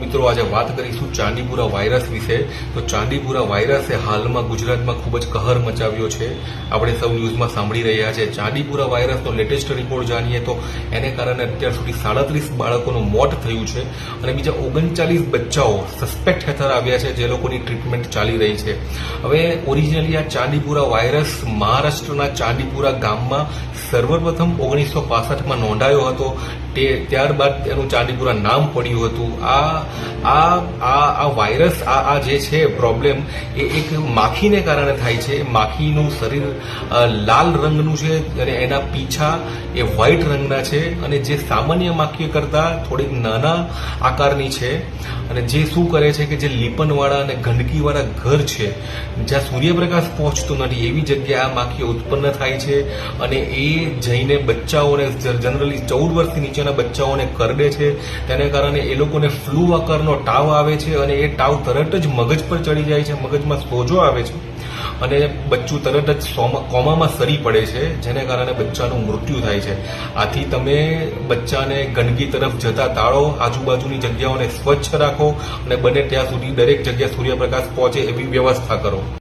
મિત્રો, આજે વાત કરીશું ચાંદીપુરા વાયરસ વિશે. તો ચાંદીપુરા વાયરસે હાલમાં ગુજરાતમાં ખૂબ જ કહર મચાવ્યો છે. આપણે સૌ ન્યૂઝમાં સાંભળી રહ્યા છે. ચાંદીપુરા વાયરસનો લેટેસ્ટ રિપોર્ટ જાણીએ તો એને કારણે અત્યાર સુધી સાડત્રીસ બાળકોનું મોત થયું છે અને બીજા ઓગણચાલીસ બચ્ચાઓ સસ્પેક્ટ હેઠળ આવ્યા છે જે લોકોની ટ્રીટમેન્ટ ચાલી રહી છે. હવે ઓરિજિનલી આ ચાંદીપુરા વાયરસ મહારાષ્ટ્રના ચાંદીપુરા ગામમાં સર્વપ્રથમ ઓગણીસો પાસઠમાં નોંધાયો હતો. તે ત્યારબાદ તેનું ચાંદીપુરા નામ પડ્યું હતું. આ આ આ આ વાયરસ આ આ જે છે પ્રોબ્લેમ એ એક માખીને કારણે થાય છે. માખીનું શરીર લાલ રંગનું છે અને એના પીછા એ વ્હાઇટ રંગના છે અને જે સામાન્ય માખીઓ કરતાં થોડીક નાના આકારની છે. અને જે શું કરે છે કે જે લીપનવાળા અને ગંદકીવાળા ઘર છે, જ્યાં સૂર્યપ્રકાશ પહોંચતો નથી, એવી જગ્યાએ આ માખીઓ ઉત્પન્ન થાય છે અને એ જઈને બચ્ચાઓને, જનરલી ચૌદ વર્ષથી નીચેના બચ્ચાઓને કરડે છે. તેને કારણે એ લોકોને ફ્લૂ આકારનો ટાવ આવે છે અને એ ટાવ તરત જ મગજ પર ચડી જાય છે. મગજમાં સોજો આવે છે અને બચ્ચું તરત જ કોમામાં સરી પડે છે, જેને કારણે બચ્ચાનું મૃત્યુ થાય છે. આથી તમે બચ્ચાને ગંદકી તરફ જતા ટાળો, આજુબાજુની જગ્યાઓને સ્વચ્છ રાખો અને બને ત્યાં સુધી દરેક જગ્યા સૂર્યપ્રકાશ પહોંચે એવી વ્યવસ્થા કરો.